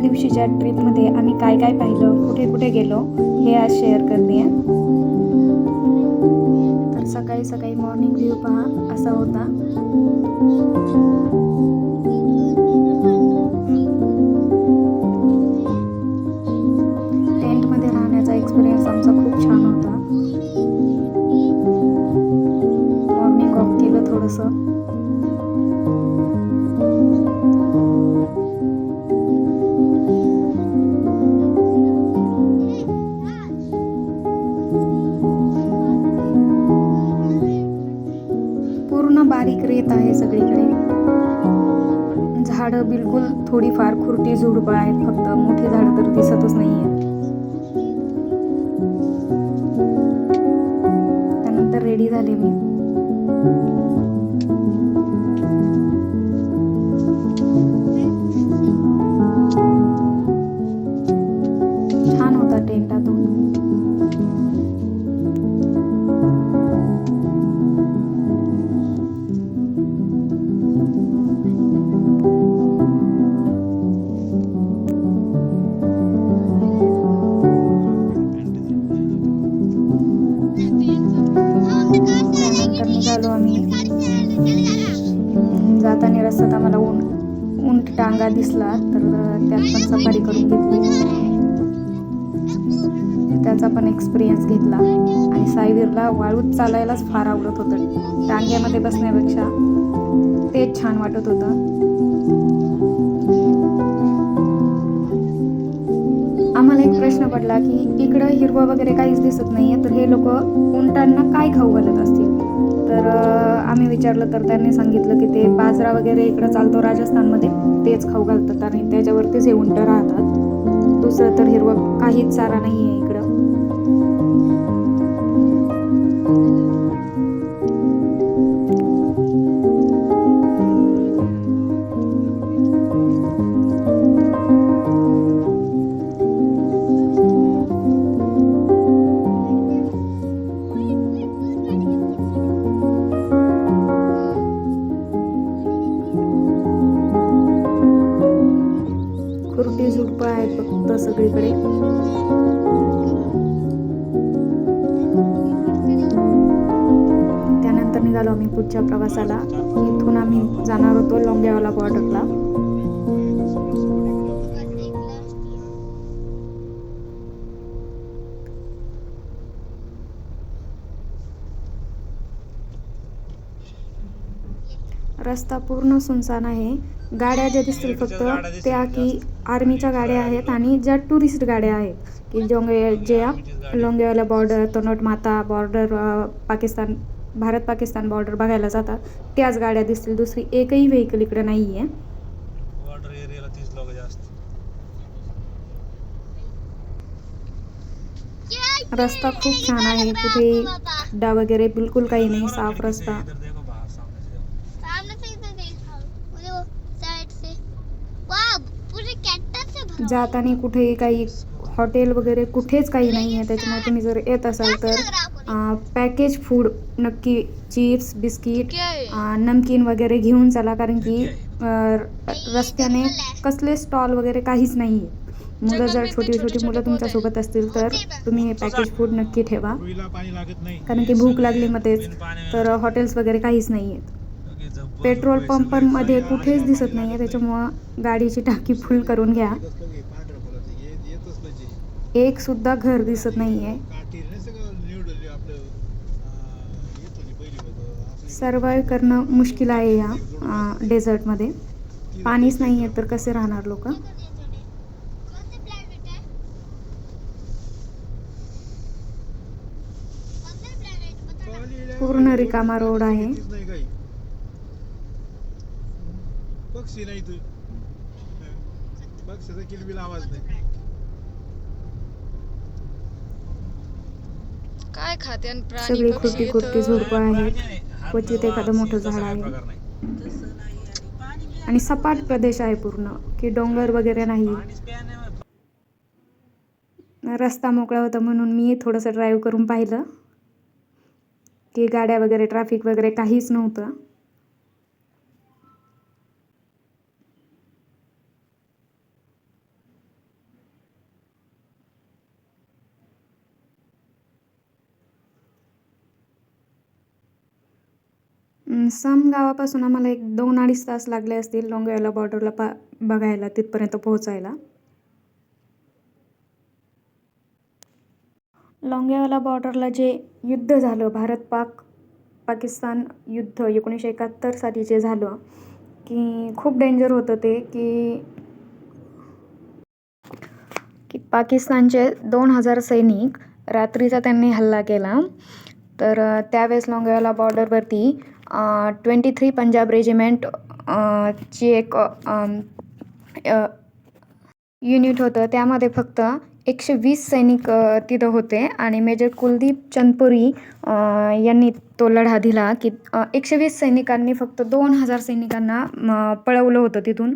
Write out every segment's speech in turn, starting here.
दिवशीच्या ट्रिपमध्ये आम्ही काय काय पाहिलं कुठे कुठे गेलो हे आज शेअर करते तर सकाळी सकाळी मॉर्निंग व्ह्यू पहा असा होता. थोडीफार खुरटी झुडपं आहेत फक्त मोठी दिवसात आम्हाला ऊन उंट टांगा दिसला तर त्यात पण सफारी करून घेतली. त्याचा पण एक्सपिरियन्स घेतला. आणि साईवीरला वाळूत चालायलाच फार आवडत होतं. टांग्यामध्ये बसण्यापेक्षा तेच छान वाटत होतं. आम्हाला एक प्रश्न पडला की इकडं हिरवं वगैरे काहीच दिसत नाहीये तर हे लोक उंटांना काय खाऊ घालत असतील? तर आम्ही विचारलं तर त्यांनी सांगितलं की ते बाजरा वगैरे इकडं चालतो राजस्थानमध्ये तेच खाऊ घालतात आणि त्याच्यावरतीच हे उंट राहतात. दुसरं तर हिरवं काहीच चारा नाही आहे इकडं. सगळीकडे. त्यानंतर निघालो आम्ही पुढच्या प्रवासाला. इथून आम्ही जाणार होतो लोंगेवाला बॉर्डरला. रस्ता पूर्ण सुनसान आहे. गाड्या ज्या दिसतील फक्त त्या की आर्मीच्या गाड्या आहेत आणि ज्या टुरिस्ट गाड्या आहेत की जोंगे ज्या Longewala border Tanot Mata border Pakistan Bharat Pakistan border बघायला जातात. त्याच गाड्या दिसतील दुसरी एकही व्हेकल इकडे नाही आहे रस्ता खूप छान आहे कुठे खड्डा वगैरे बिलकुल काही नाही साफ रस्ता. जाताना कुठेही काही हॉटेल वगैरे कुठेच काही नाही आहे. त्याच्यामुळे तुम्ही जर येत असाल तर पॅकेज फूड नक्की चिप्स बिस्किट नमकीन वगैरे घेऊन चला. कारण की अ, रस्त्याने कसले स्टॉल वगैरे काहीच नाही आहे. मुलं जर छोटी छोटी मुलं तुमच्यासोबत असतील तर तुम्ही हे पॅकेज फूड नक्की ठेवा. रुईला पाणी लागत नाही. कारण की भूक लागली पाणी तर हॉटेल्स वगैरे काहीच नाही आहेत. पेट्रोल पंपांमध्ये कुठेच दिसत नाही आहे त्याच्यामुळं गाडीची टाकी फुल करून घ्या. एक सुद्धा घर दिसत नाही आहे सर्वाईव्ह करणं मुश्किल आहे या डेझर्टमध्ये पाणीच नाही आहे तर कसे राहणार लोक? पूर्ण रिकामा रोड आहे. पक्षी नाही तू. पक्षाचा किलबिल आवाज नाही. काय खाते आणि प्राणी सगळी पक्षी खुर्टी इथं खुर्टी झुडपं आहेत. क्वचित एखादं मोठं झाड आहे. आणि सपाट प्रदेश आहे पूर्ण की डोंगर वगैरे नाही. रस्ता मोकळा होता म्हणून मी थोडंसं ड्राईव्ह करून पाहिलं. की गाड्या वगैरे ट्रॅफिक वगैरे काहीच नव्हतं. सम गावापासून आम्हाला एक दोन अडीच तास लागले असतील लोंगेवाला बॉर्डरला पा बघायला तिथपर्यंत पोहोचायला. लोंगेवाला बॉर्डरला जे युद्ध झालं भारत पाक पाकिस्तान युद्ध एकोणीसशे एकाहत्तर साली जे झालं की खूप डेंजर होतं ते की की पाकिस्तानचे दोन हजार सैनिक रात्रीचा त्यांनी हल्ला केला. तर त्यावेळेस लोंगेवाला बॉर्डरवरती ट्वेंटी थ्री पंजाब रेजिमेंट ची एक युनिट होतं. त्यामध्ये फक्त एकशे वीस सैनिक तिथं होते. आणि मेजर कुलदीप चंदपुरी यांनी तो लढा दिला की एकशे वीस सैनिकांनी फक्त दोन हजार सैनिकांना पळवलं होतं तिथून.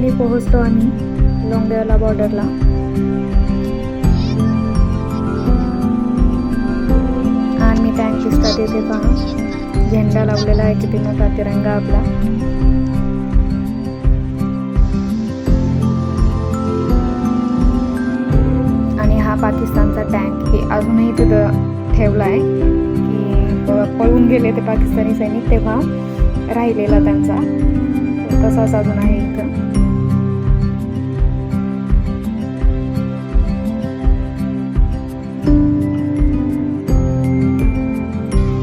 आणि फायनली पोहोचतो आम्ही लोंगेवाला बॉर्डरला आणि टँक दिसतात येते पहा झेंडा लावलेला आहे किती मोठा तिरंगा आपला. आणि हा पाकिस्तानचा टँक हे अजूनही तिथं ठेवला आहे की पळून गेले ते पाकिस्तानी सैनिक तेव्हा राहिलेला त्यांचा. तसाच अजून आहे इथं.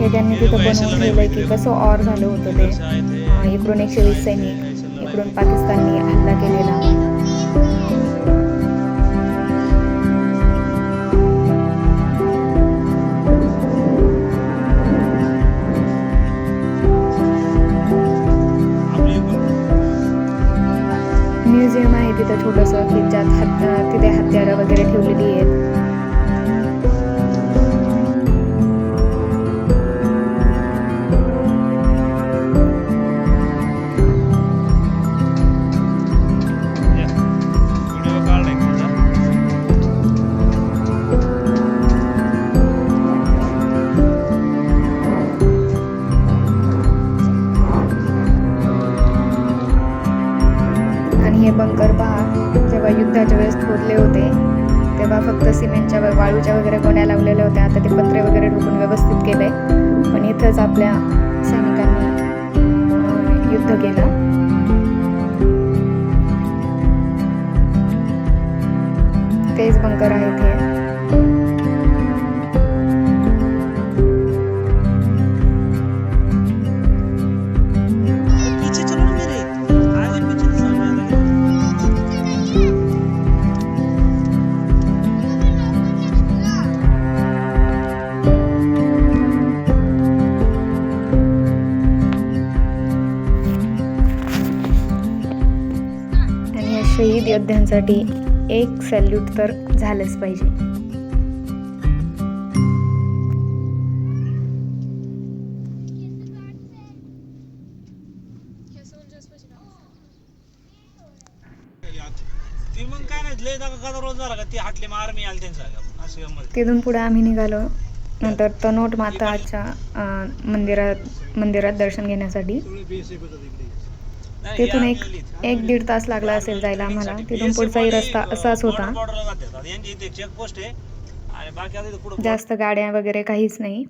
हे त्यांनी तिथं बनवून ठेवलंय की कसं ऑर झालं होतं ते. इकडून एकशे वीस सैनिक इकडून पाकिस्ताननी हल्ला केलेला. सिमेंटच्या वगैरे गोण्या लावलेल्या होत्या. आता ते पत्रे वगैरे ढोकून व्यवस्थित केले पण इथंच आपल्या सैनिकांनी युद्ध केलं. तेच बंकर आहेत शहीद योद्ध्यांसाठी एक सॅल्यूट तर झालंच पाहिजे. तिथून पुढे आम्ही निघालो. नंतर तनोट माताच्या मंदिरात मंदिरात दर्शन घेण्यासाठी. तिथून एक. एक दीड तास लागला असेल जायला आम्हाला. तिथून पुढचाही रस्ता असाच होता. जास्त गाड्या वगैरे काहीच नाही.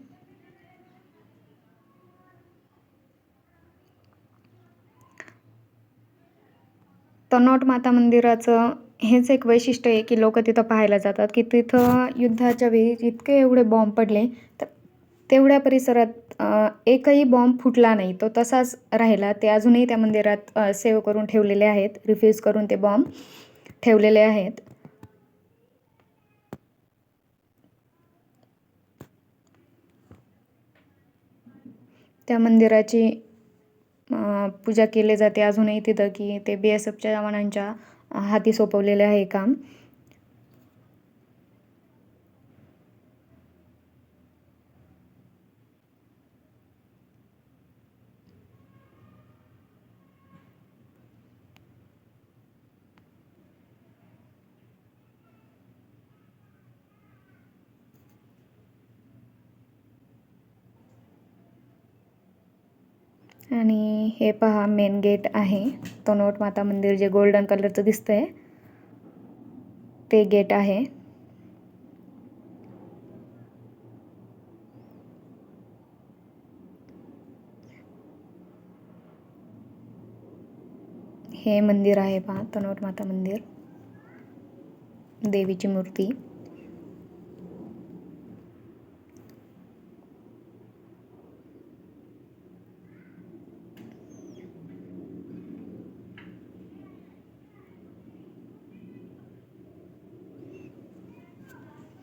तनोट माता मंदिराचं हेच एक वैशिष्ट्य आहे की लोक तिथं पाहायला जातात. की तिथं युद्धाच्या वेळी इतके एवढे बॉम्ब पडले तर तेवढ्या परिसरात एकही बॉम्ब फुटला नाही. तो तसाच राहिला. ते अजूनही त्या मंदिरात सेव्ह करून ठेवलेले आहेत. रिफ्यूज करून ते बॉम्ब ठेवलेले आहेत. त्या मंदिराची पूजा केली जाते अजूनही तिथं की ते बी एस एफच्या जवानांच्या हाती सोपवलेले आहे काम. आणि हे पहा मेन गेट आहे. तोनोट माता मंदिर जे गोल्डन कलरचं दिसतंय ते गेट आहे. हे मंदिर आहे पहा तनोट माता मंदिर. देवीची मूर्ती.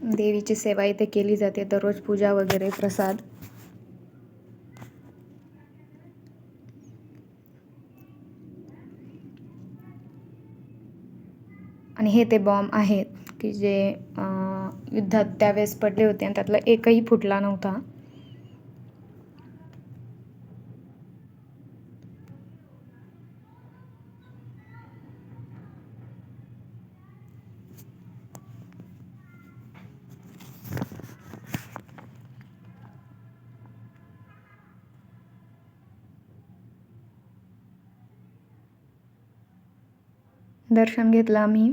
देवीची सेवा इथे केली जाते. दररोज पूजा वगैरे प्रसाद. आणि हे ते बॉम्ब आहेत की जे युद्धात त्यावेळेस पडले होते आणि त्यातला एकही फुटला नव्हता. दर्शन घेतलं आम्ही.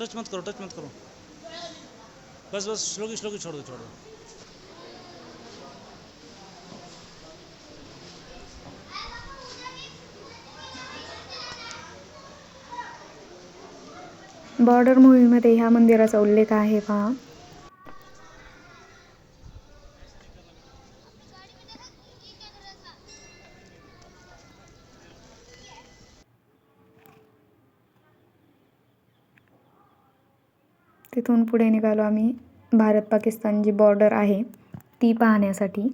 टच मत करो टच मत करो। बस बस स्लोली स्लोली छोड़ दो छोड़ दो। बॉर्डर मूवीमध्ये ह्या मंदिराचा उल्लेख आहे पहा तिथून पुढे निघालो आम्ही. भारत पाकिस्तान जी बॉर्डर आहे ती पाहण्यासाठी.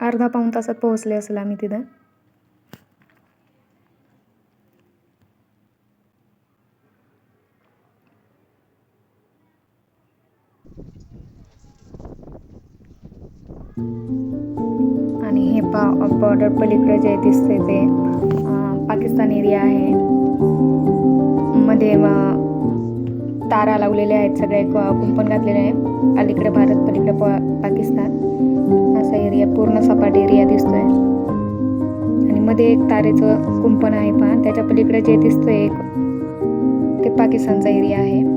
अर्धा पाऊण तासात पोहोचले असेल आम्ही तिथं. आणि हे पा बॉर्डर पलीकडे जे दिसते ते पाकिस्तान एरिया आहे. मध्ये तारा लावलेल्या आहेत सगळे क- कुंपण घातलेले आहे. अलीकडे भारत पलीकडे प- पाकिस्तान. असा एरिया पूर्ण सपाट एरिया दिसतोय. आणि मध्ये एक तारेचं कुंपण आहे पहा. त्याच्या पलीकडे जे दिसतंय एक ते पाकिस्तानचा एरिया आहे.